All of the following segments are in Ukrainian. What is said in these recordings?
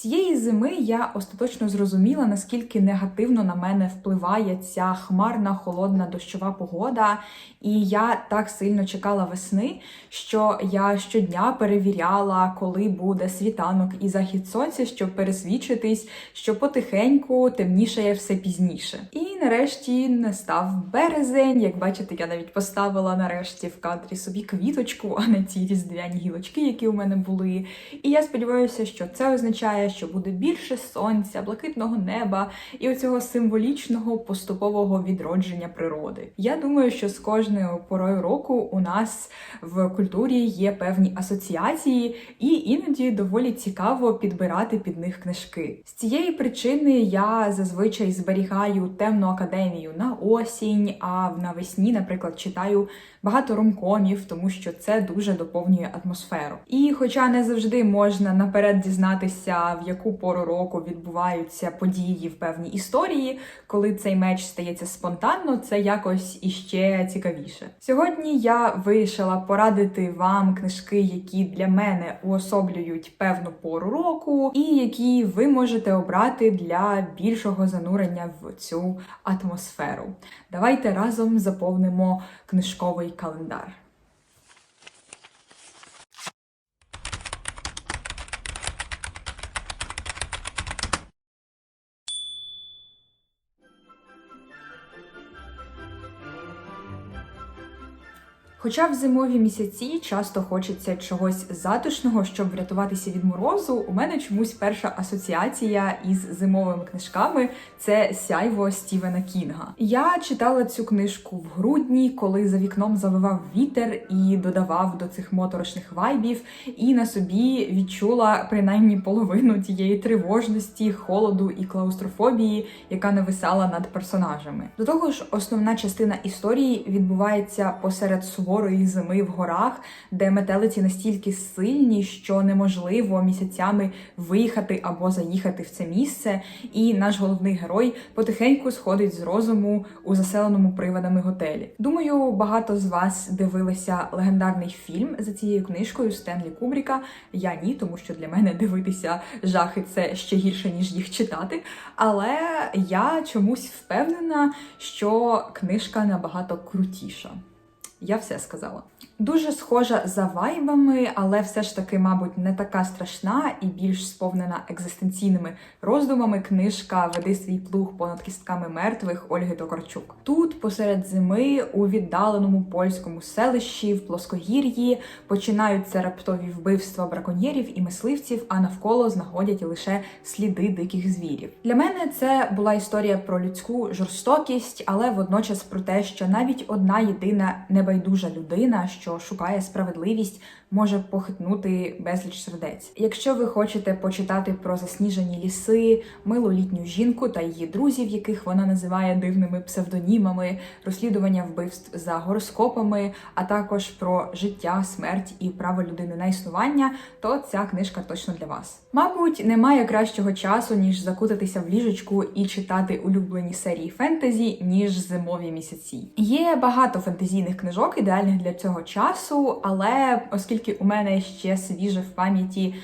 Цієї зими я остаточно зрозуміла, наскільки негативно на мене впливає ця хмарна, холодна дощова погода. І я так сильно чекала весни, що я щодня перевіряла, коли буде світанок і захід сонця, щоб пересвідчитись, що потихеньку темнішає все пізніше. І нарешті настав березень. Як бачите, я навіть поставила нарешті в кадрі собі квіточку, а не ці різдвяні гілочки, які у мене були. І я сподіваюся, що це означає, що буде більше сонця, блакитного неба і оцього символічного поступового відродження природи. Я думаю, що з кожною порою року у нас в культурі є певні асоціації, і іноді доволі цікаво підбирати під них книжки. З цієї причини я зазвичай зберігаю темну академію на осінь, а навесні, наприклад, читаю багато ромкомів, тому що це дуже доповнює атмосферу. І хоча не завжди можна наперед дізнатися, в яку пору року відбуваються події в певній історії, коли цей меч стається спонтанно, це якось іще цікавіше. Сьогодні я вирішила порадити вам книжки, які для мене уособлюють певну пору року, і які ви можете обрати для більшого занурення в цю атмосферу. Давайте разом заповнимо книжковий календар. Хоча в зимові місяці часто хочеться чогось затишного, щоб врятуватися від морозу, у мене чомусь перша асоціація із зимовими книжками це сяйво Стівена Кінга. Я читала цю книжку в грудні, коли за вікном завивав вітер і додавав до цих моторошних вайбів, і на собі відчула принаймні половину тієї тривожності, холоду і клаустрофобії, яка нависала над персонажами. До того ж, основна частина історії відбувається посеред суворої зими в горах, де метелиці настільки сильні, що неможливо місяцями виїхати або заїхати в це місце. І наш головний герой потихеньку сходить з розуму у заселеному привидами готелі. Думаю, багато з вас дивилися легендарний фільм за цією книжкою Стенлі Кубріка. Я ні, тому що для мене дивитися жахи це ще гірше ніж їх читати. Але я чомусь впевнена, що книжка набагато крутіша. Я все сказала. Дуже схожа за вайбами, але все ж таки, мабуть, не така страшна і більш сповнена екзистенційними роздумами. Книжка Веди свій плуг понад кістками мертвих Ольги Токарчук. Тут, посеред зими, у віддаленому польському селищі в плоскогір'ї починаються раптові вбивства браконьєрів і мисливців, а навколо знаходять лише сліди диких звірів. Для мене це була історія про людську жорстокість, але водночас про те, що навіть одна єдина небайдужа людина, що шукає справедливість, може похитнути безліч сердець. Якщо ви хочете почитати про засніжені ліси, милу літню жінку та її друзів, яких вона називає дивними псевдонімами, розслідування вбивств за гороскопами, а також про життя, смерть і право людини на існування, то ця книжка точно для вас. Мабуть, немає кращого часу ніж закутатися в ліжечку і читати улюблені серії фентезі, ніж зимові місяці. Є багато фентезійних книжок, ідеальних для цього часу, але оскільки у мене ще свіже в пам'яті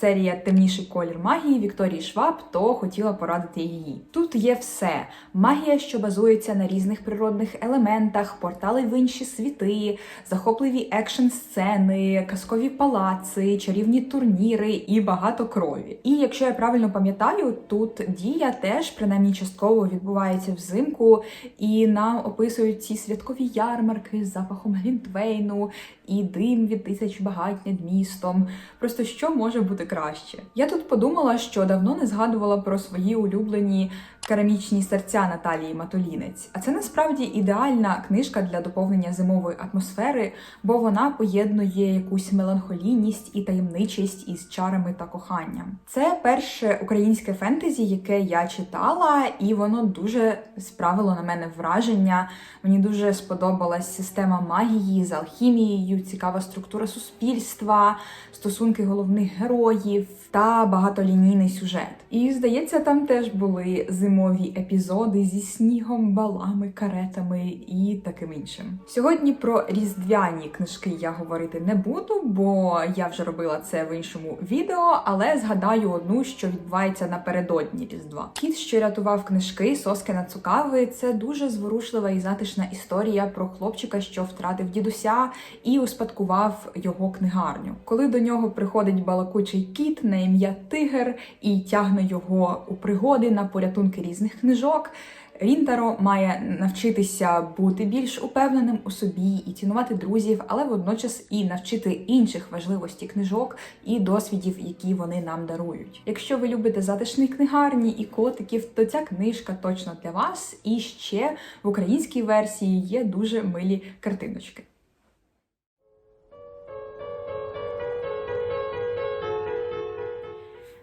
серія Темніший колір магії Вікторії Шваб, то хотіла порадити її. Тут є все: магія, що базується на різних природних елементах, портали в інші світи, захопливі екшн сцени, казкові палаци, чарівні турніри і багато крові. І якщо я правильно пам'ятаю, тут дія теж принаймні частково відбувається взимку, і нам описують ці святкові ярмарки з запахом глінтвейну і дим від тисяч багать над містом. Просто що може бути краще? Я тут подумала, що давно не згадувала про свої улюблені керамічні серця Наталії Матолінець. А це насправді ідеальна книжка для доповнення зимової атмосфери, бо вона поєднує якусь меланхолійність і таємничість із чарами та коханням. Це перше українське фентезі, яке я читала, і воно дуже справило на мене враження. Мені дуже сподобалась система магії з алхімією цікава структура суспільства, стосунки головних героїв та багатолінійний сюжет. І здається, там теж були зимові епізоди зі снігом, балами, каретами і таким іншим. Сьогодні про різдвяні книжки я говорити не буду, бо я вже робила це в іншому відео, але згадаю одну, що відбувається напередодні Різдва. Кіт, що рятував книжки Соскина Цукави, це дуже зворушлива і затишна історія про хлопчика, що втратив дідуся і успадкував його книгарню. Коли до нього приходить балакучий кіт на ім'я Тигр і тягне його у пригоди на порятунки різних книжок. Рінтаро має навчитися бути більш упевненим у собі і цінувати друзів, але водночас і навчити інших важливості книжок і досвідів, які вони нам дарують. Якщо ви любите затишні книгарні і котиків, то ця книжка точно для вас. І ще в українській версії є дуже милі картиночки.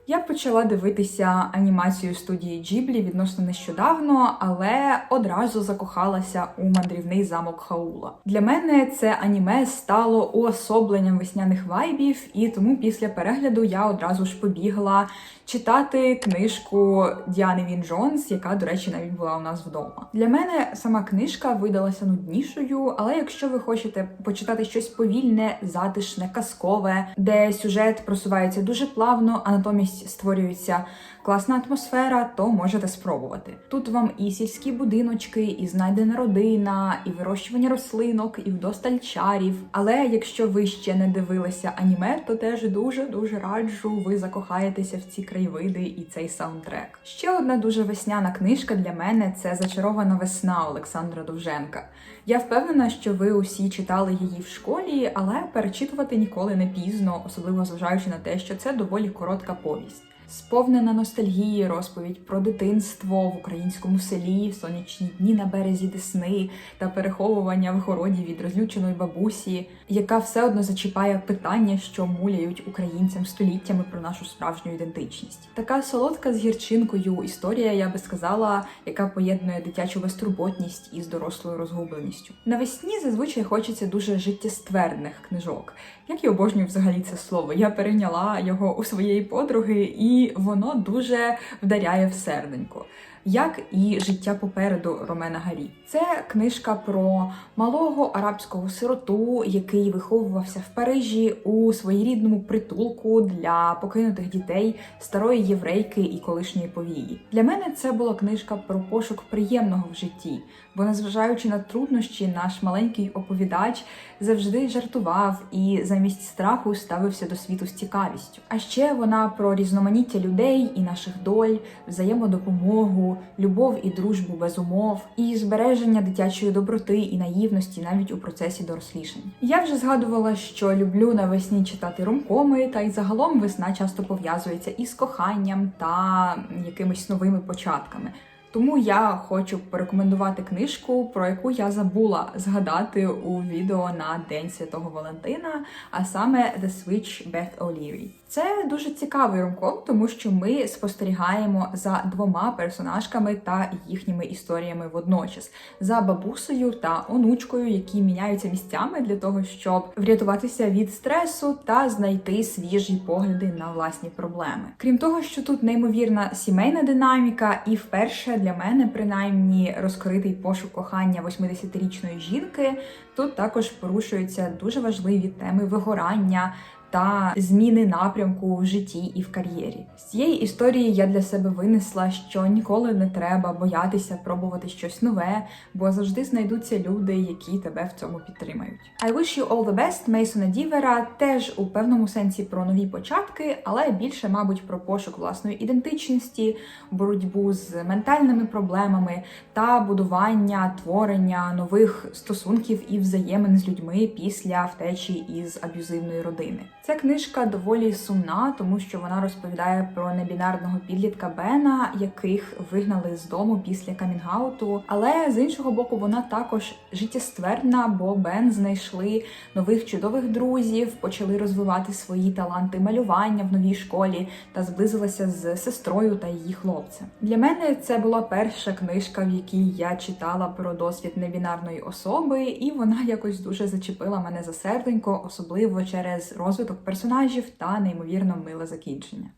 Я почала дивитися анімацію студії Джіблі відносно нещодавно, але одразу закохалася у мандрівний замок Хаула. Для мене це аніме стало уособленням весняних вайбів, і тому після перегляду я одразу ж побігла читати книжку Діани Він Джонс, яка, до речі, навіть була у нас вдома. Для мене сама книжка видалася нуднішою, але якщо ви хочете почитати щось повільне, затишне, казкове, де сюжет просувається дуже плавно, а натомість створюється класна атмосфера, то можете спробувати. Тут вам і сільські будиночки, і знайдена родина, і вирощування рослинок, і вдосталь чарів. Але якщо ви ще не дивилися аніме, то теж дуже дуже раджу, ви закохаєтеся в ці краєвиди і цей саундтрек. Ще одна дуже весняна книжка для мене це Зачарована весна Олександра Довженка. Я впевнена, що ви усі читали її в школі, але перечитувати ніколи не пізно, особливо зважаючи на те, що це доволі коротка повість. Сповнена ностальгії, розповідь про дитинство в українському селі, в сонячні дні на березі Десни та переховування в городі від розлюченої бабусі, яка все одно зачіпає питання, що муляють українцям століттями про нашу справжню ідентичність. Така солодка з гірчинкою історія, я би сказала, яка поєднує дитячу безтурботність із дорослою розгубленістю. Навесні зазвичай хочеться дуже життєствердних книжок. Як я обожнюю взагалі це слово. Я перейняла його у своєї подруги, і воно дуже вдаряє в серденько. Як і життя попереду Ромена Гарі. Це книжка про малого арабського сироту, який виховувався в Парижі у своєрідному притулку для покинутих дітей старої єврейки і колишньої повії. Для мене це була книжка про пошук приємного в житті, бо, незважаючи на труднощі, наш маленький оповідач завжди жартував і замість страху ставився до світу з цікавістю. А ще вона про різноманіття людей і наших доль, взаємодопомогу, любов і дружбу без умов, і збереження дитячої доброти і наївності навіть у процесі дорослішання. Я вже згадувала, що люблю навесні читати ромкоми, та й загалом весна часто пов'язується із коханням та якимись новими початками. Тому я хочу порекомендувати книжку, про яку я забула згадати у відео на День Святого Валентина, а саме The Switch Beth O'Leary. Це дуже цікавий ромком, тому що ми спостерігаємо за двома персонажками та їхніми історіями водночас, за бабусею та онучкою, які міняються місцями для того, щоб врятуватися від стресу та знайти свіжі погляди на власні проблеми. Крім того, що тут неймовірна сімейна динаміка, і вперше для мене принаймні розкритий пошук кохання 80-річної жінки. Тут також порушуються дуже важливі теми вигорання. Та зміни напрямку в житті і в кар'єрі з цієї історії я для себе винесла, що ніколи не треба боятися пробувати щось нове, бо завжди знайдуться люди, які тебе в цьому підтримають. I wish you all the best Мейсона Дівера теж у певному сенсі про нові початки, але більше, мабуть, про пошук власної ідентичності, боротьбу з ментальними проблемами та будування творення нових стосунків і взаємин з людьми після втечі із аб'юзивної родини. Ця книжка доволі сумна, тому що вона розповідає про небінарного підлітка Бена, яких вигнали з дому після камінгауту. Але з іншого боку, вона також життєствердна, бо Бен знайшли нових чудових друзів, почали розвивати свої таланти малювання в новій школі та зблизилася з сестрою та її хлопцем. Для мене це була перша книжка, в якій я читала про досвід небінарної особи, і вона якось дуже зачепила мене за серденько, особливо через розвиток персонажів та неймовірно миле закінчення.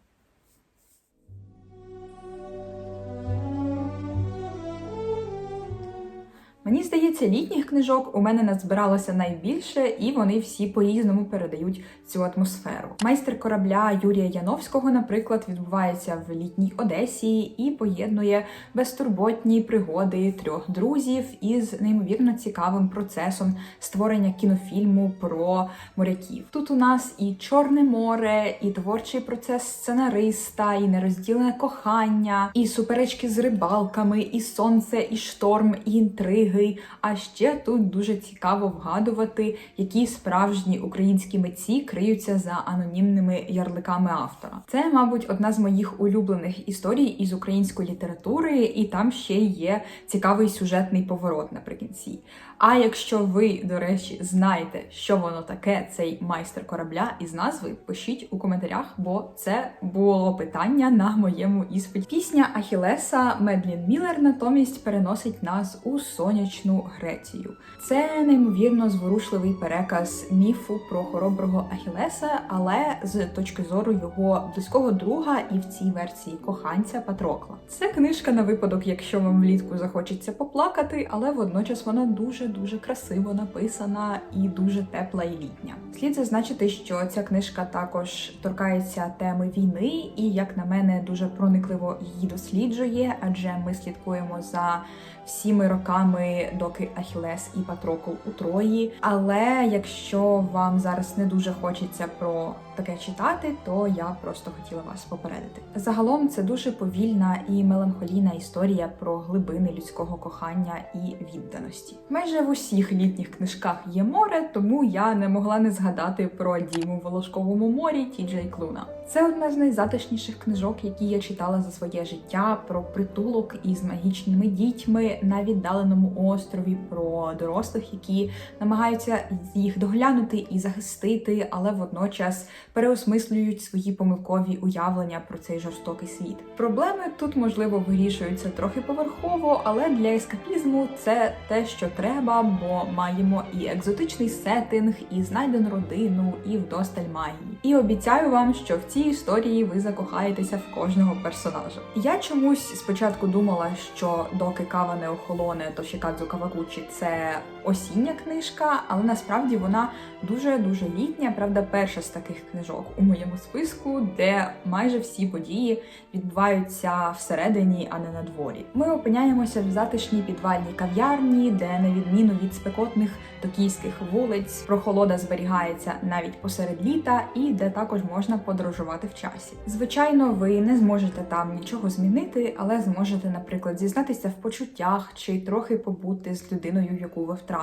Мені здається, літніх книжок у мене назбиралося найбільше, і вони всі по-різному передають цю атмосферу. Майстер корабля Юрія Яновського, наприклад, відбувається в літній Одесі і поєднує безтурботні пригоди трьох друзів із неймовірно цікавим процесом створення кінофільму про моряків. Тут у нас і Чорне море, і творчий процес сценариста, і нерозділене кохання, і суперечки з рибалками, і сонце, і шторм, і інтриги. А ще тут дуже цікаво вгадувати, які справжні українські митці криються за анонімними ярликами автора. Це, мабуть, одна з моїх улюблених історій із української літератури, і там ще є цікавий сюжетний поворот наприкінці. А якщо ви, до речі, знаєте, що воно таке, цей майстер корабля із назви, пишіть у коментарях, бо це було питання на моєму іспиті. Пісня Ахілеса Медлін Міллер натомість переносить нас у сонячну Грецію. Це неймовірно зворушливий переказ міфу про хороброго Ахілеса, але з точки зору його близького друга і в цій версії коханця Патрокла. Це книжка на випадок, якщо вам влітку захочеться поплакати, але водночас вона дуже дуже красиво написана і дуже тепла і літня. Слід зазначити, що ця книжка також торкається теми війни, і, як на мене, дуже проникливо її досліджує, адже ми слідкуємо за всіми роками, доки Ахілес і Патрокл у Трої. Але якщо вам зараз не дуже хочеться про таке читати, то я просто хотіла вас попередити. Загалом це дуже повільна і меланхолійна історія про глибини людського кохання і відданості. Майже в усіх літніх книжках є море, тому я не могла не згадати про Діму в Волошковому морі Ті Джей Клуна. Це одна з найзатишніших книжок, які я читала за своє життя, про притулок із магічними дітьми на віддаленому острові, про дорослих, які намагаються їх доглянути і захистити, але водночас переосмислюють свої помилкові уявлення про цей жорстокий світ. Проблеми тут можливо вирішуються трохи поверхово, але для ескапізму це те, що треба, бо маємо і екзотичний сеттинг, і знайдену родину, і вдосталь магії. І обіцяю вам, що в цій історії ви закохаєтеся в кожного персонажа. Я чомусь спочатку думала, що доки кава не охолоне, то Шікадзу Кавакучі це осіння книжка, але насправді вона дуже дуже літня. Правда, перша з таких книжок у моєму списку, де майже всі події відбуваються всередині, а не на дворі. Ми опиняємося в затишній підвальній кав'ярні, де на відміну від спекотних токійських вулиць, прохолода зберігається навіть посеред літа, і де також можна подорожувати в часі. Звичайно, ви не зможете там нічого змінити, але зможете, наприклад, зізнатися в почуттях чи трохи побути з людиною, яку ви втратили.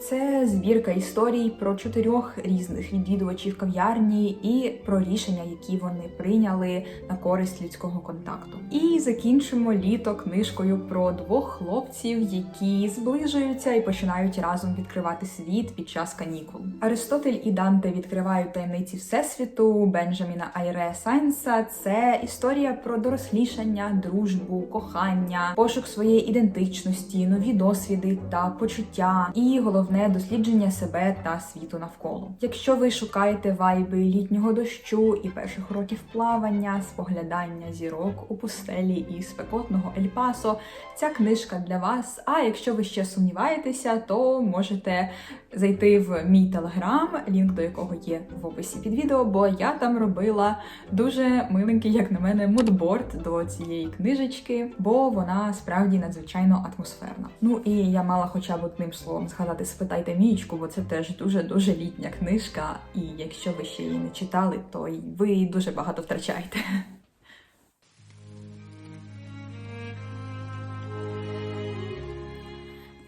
Це збірка історій про чотирьох різних відвідувачів кав'ярні і про рішення, які вони прийняли на користь людського контакту. І закінчимо літо книжкою про двох хлопців, які зближуються і починають разом відкривати світ під час канікул. Аристотель і Данте відкривають таємниці всесвіту Бенджаміна Айре Сайнса. Це історія про дорослішання, дружбу, кохання, пошук своєї ідентичності, нові досвіди та почуття, і головне дослідження себе та світу навколо. Якщо ви шукаєте вайби літнього дощу і перших років плавання, споглядання зірок у пустелі і спекотного Ельпасо, ця книжка для вас. А якщо ви ще сумніваєтеся, то можете зайти в мій телеграм, лінк до якого є в описі під відео, бо я там робила дуже миленький, як на мене, мудборд до цієї книжечки, бо вона справді надзвичайно атмосферна. Ну і я мала хоча б одним словом згадати спитайте мієчку, бо це теж дуже дуже літня книжка. І якщо ви ще її не читали, то ви дуже багато втрачаєте.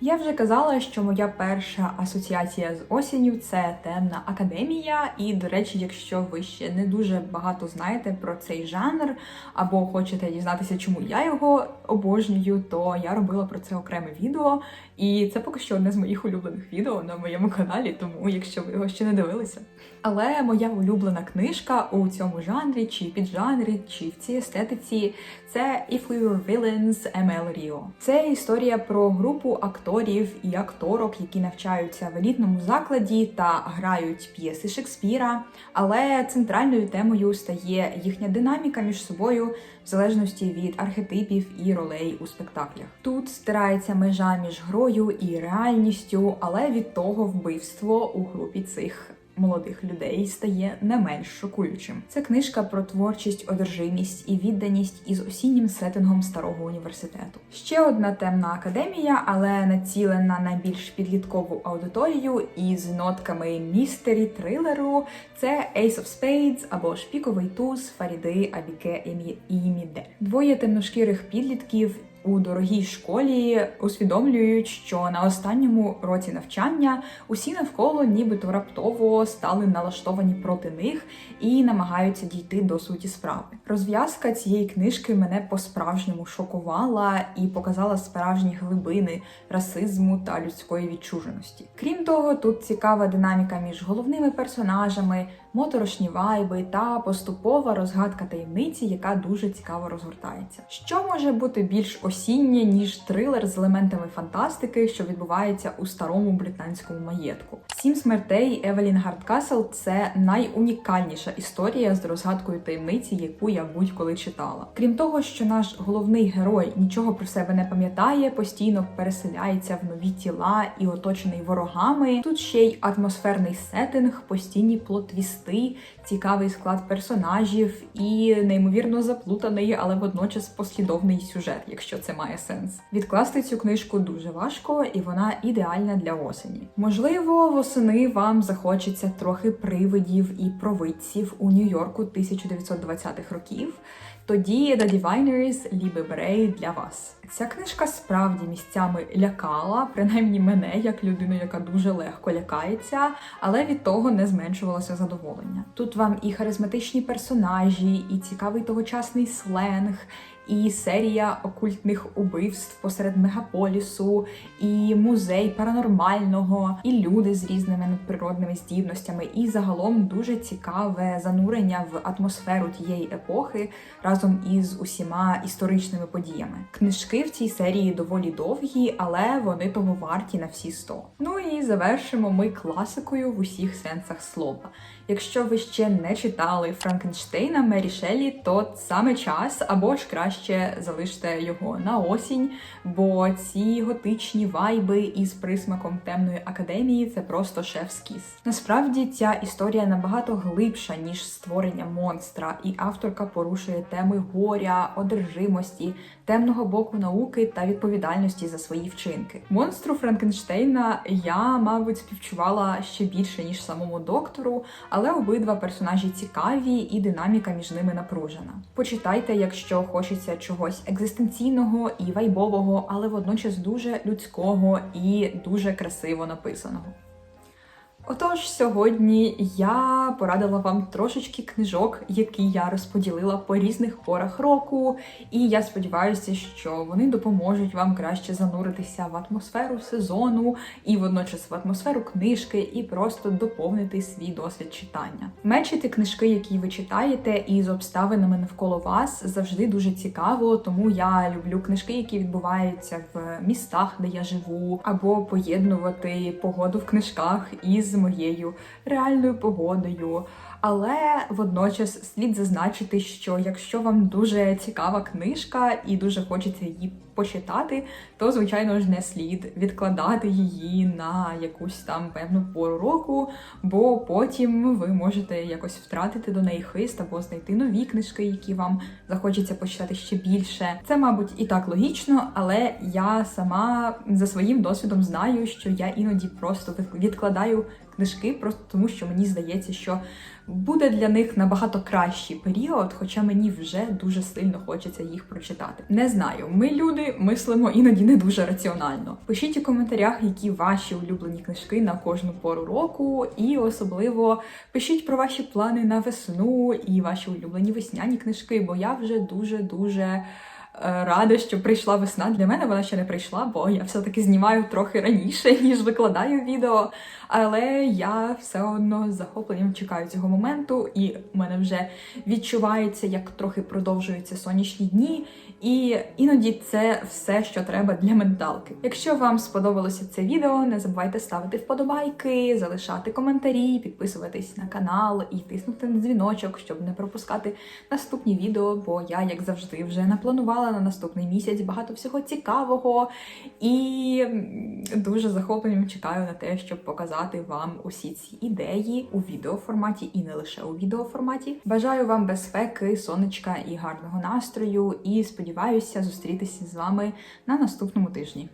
Я вже казала, що моя перша асоціація з осінню це темна академія. І, до речі, якщо ви ще не дуже багато знаєте про цей жанр, або хочете дізнатися, чому я його обожнюю, то я робила про це окреме відео. І це поки що одне з моїх улюблених відео на моєму каналі, тому якщо ви його ще не дивилися. Але моя улюблена книжка у цьому жанрі, чи піджанрі, чи в цій естетиці це If We Were Villains ML Rio. Це історія про групу акторів і акторок, які навчаються в елітному закладі та грають п'єси Шекспіра. Але центральною темою стає їхня динаміка між собою залежності від архетипів і ролей у спектаклях. Тут стирається межа між грою і реальністю, але від того вбивство у групі цих молодих людей стає не менш шокуючим. Це книжка про творчість, одержимість і відданість із осіннім сеттингом старого університету. Ще одна темна академія, але націлена на більш підліткову аудиторію із нотками містері трилеру. Це Ace of Spades або ж піковий туз Фаріди Абіке і Міде. Двоє темношкірих підлітків у дорогій школі усвідомлюють, що на останньому році навчання усі навколо нібито раптово стали налаштовані проти них і намагаються дійти до суті справи. Розв'язка цієї книжки мене по-справжньому шокувала і показала справжні глибини расизму та людської відчуженості. Крім того, тут цікава динаміка між головними персонажами моторошні вайби та поступова розгадка таємниці, яка дуже цікаво розгортається. Що може бути більш осіннє, ніж трилер з елементами фантастики, що відбувається у старому британському маєтку? Сім смертей Евелін Гардкасл це найунікальніша історія з розгадкою таємниці, яку я будь-коли читала. Крім того, що наш головний герой нічого про себе не пам'ятає, постійно переселяється в нові тіла і оточений ворогами. Тут ще й атмосферний сеттинг, постійні плот-твісти, цікавий склад персонажів і неймовірно заплутаний, але водночас послідовний сюжет, якщо це має сенс. Відкласти цю книжку дуже важко, і вона ідеальна для осені. Можливо, восени вам захочеться трохи привидів і провидців у Нью-Йорку 1920-х років. Тоді The Diviners Ліби Брей для вас. Ця книжка справді місцями лякала, принаймні мене, як людину, яка дуже легко лякається, але від того не зменшувалося задоволення. Тут вам і харизматичні персонажі, і цікавий тогочасний сленг, і серія окультних убивств посеред мегаполісу, і музей паранормального, і люди з різними надприродними здібностями, і загалом дуже цікаве занурення в атмосферу тієї епохи разом із усіма історичними подіями. Книжки в цій серії доволі довгі, але вони того варті на всі 100. Ну і завершимо ми класикою в усіх сенсах слова. Якщо ви ще не читали Франкенштейна Мері Шеллі, то саме час або ж краще залиште його на осінь, бо ці готичні вайби із присмаком темної академії це просто шеф-скіс. Насправді ця історія набагато глибша ніж створення монстра, і авторка порушує теми горя, одержимості, темного боку науки та відповідальності за свої вчинки. Монстру Франкенштейна я, мабуть, співчувала ще більше ніж самому доктору але обидва персонажі цікаві і динаміка між ними напружена. Почитайте, якщо хочеться чогось екзистенційного і вайбового, але водночас дуже людського і дуже красиво написаного. Отож, сьогодні я порадила вам трошечки книжок, які я розподілила по різних порах року, і я сподіваюся, що вони допоможуть вам краще зануритися в атмосферу сезону і водночас в атмосферу книжки, і просто доповнити свій досвід читання. Мечити книжки, які ви читаєте, із обставинами навколо вас завжди дуже цікаво, тому я люблю книжки, які відбуваються в містах, де я живу, або поєднувати погоду в книжках із моєю реальною погодою. Але водночас слід зазначити, що якщо вам дуже цікава книжка і дуже хочеться її почитати, то звичайно ж не слід відкладати її на якусь там певну пору року, бо потім ви можете якось втратити до неї хист або знайти нові книжки, які вам захочеться почитати ще більше. Це, мабуть, і так логічно, але я сама за своїм досвідом знаю, що я іноді просто відкладаю книжки, просто тому що мені здається, що буде для них набагато кращий період, хоча мені вже дуже сильно хочеться їх прочитати. Не знаю, ми люди мислимо іноді не дуже раціонально. Пишіть у коментарях, які ваші улюблені книжки на кожну пору року, і особливо пишіть про ваші плани на весну і ваші улюблені весняні книжки, бо я вже дуже дуже. Е, Рада, що прийшла весна. Для мене вона ще не прийшла, бо я все-таки знімаю трохи раніше, ніж викладаю відео. Але я все одно з захопленням чекаю цього моменту, і в мене вже відчувається, як трохи продовжуються сонячні дні. І іноді це все, що треба для менталки. Якщо вам сподобалося це відео, не забувайте ставити вподобайки, залишати коментарі, підписуватись на канал і тиснути на дзвіночок, щоб не пропускати наступні відео. Бо я, як завжди, вже напланувала на наступний місяць багато всього цікавого і дуже захопленням чекаю на те, щоб показати вам усі ці ідеї у відеоформаті і не лише у відеоформаті. Бажаю вам безпеки, сонечка і гарного настрою. І сподіваюся зустрітися з вами на наступному тижні.